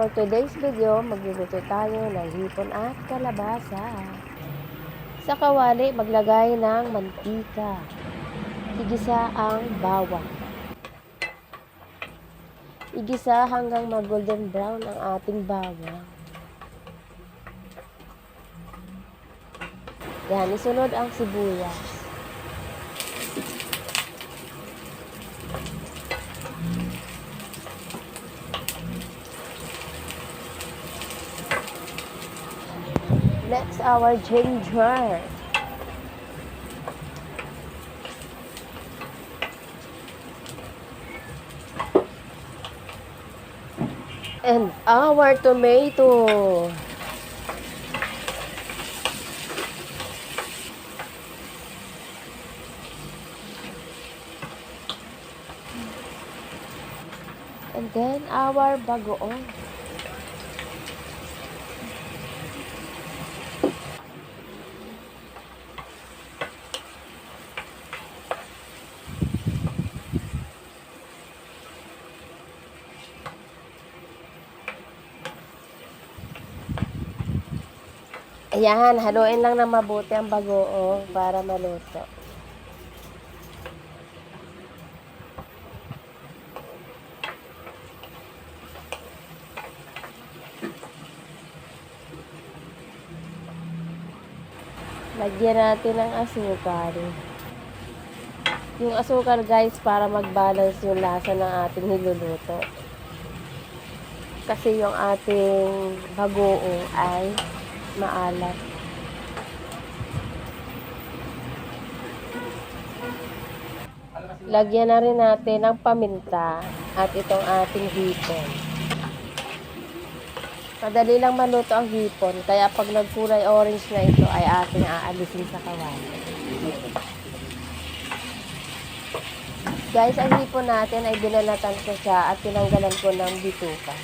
For today's video, magluluto tayo ng hipon at kalabasa. Sa kawali, maglagay ng mantika. Igisa ang bawang. Igisa hanggang mag-golden brown ang ating bawang. Yan, isunod ang sibuyas. Our ginger. And our tomato. And then our bagoong. Ayan, haluin lang na mabuti ang bagoong para maluto. Lagyan natin ng asukal. Yung asukal guys para mag-balance yung lasa ng ating niluluto. Kasi yung ating bagoong ay maalat. Lagyan na rin natin ng paminta at itong ating hipon. Madali lang maluto ang hipon, kaya pag nagkulay orange na ito ay ating aalisin sa kawali. Guys, ang hipon natin ay binalatan ko siya at tinanggalan ko ng bituka.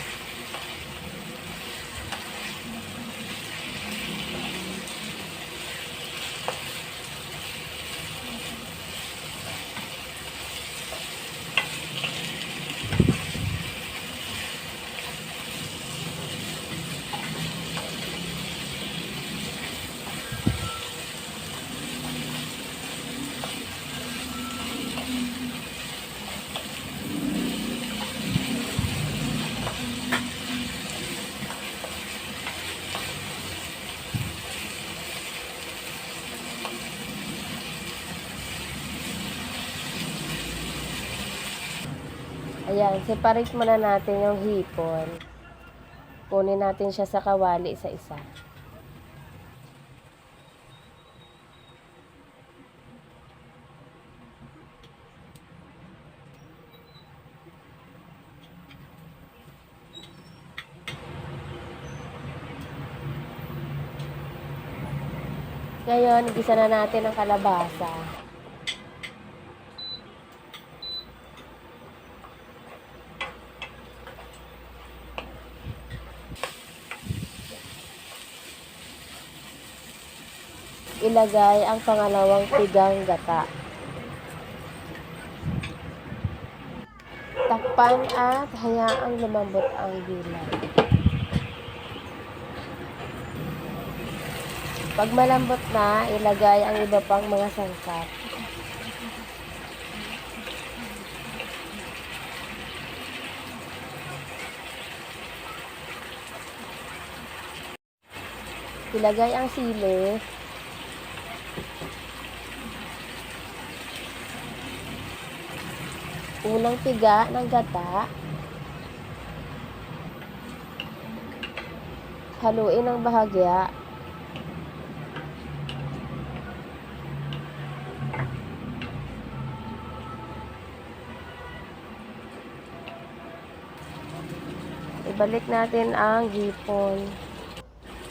Ayan, separate muna natin yung hipon. Kunin natin siya sa kawali isa-isa. Ngayon, igisa na natin ang kalabasa. Ilagay ang pangalawang tigang gata. Takpan at hayaang lumambot ang gulay. Pag malambot na, ilagay ang iba pang mga sangkap. Ilagay ang sili. Unang piga ng gata. Haluin ng bahagya. Ibalik natin ang hipon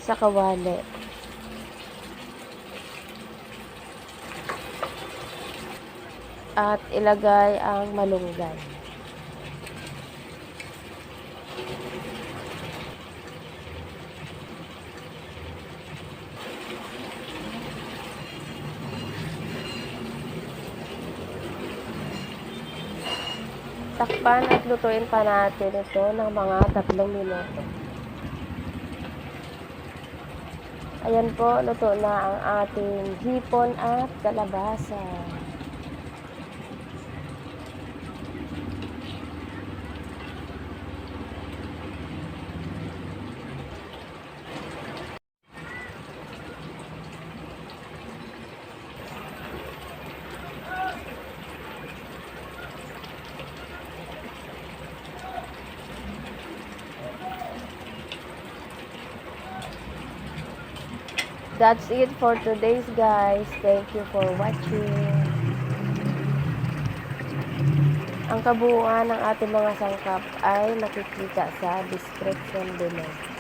sa kawali. at ilagay ang malunggay. Takpan at lutuin pa natin ito ng mga tatlong minuto. Ayan po, luto na ang ating hipon at kalabasa. That's it for today's guys. Thank you for watching. Ang kabuuan ng ating mga sangkap ay makikita sa description below.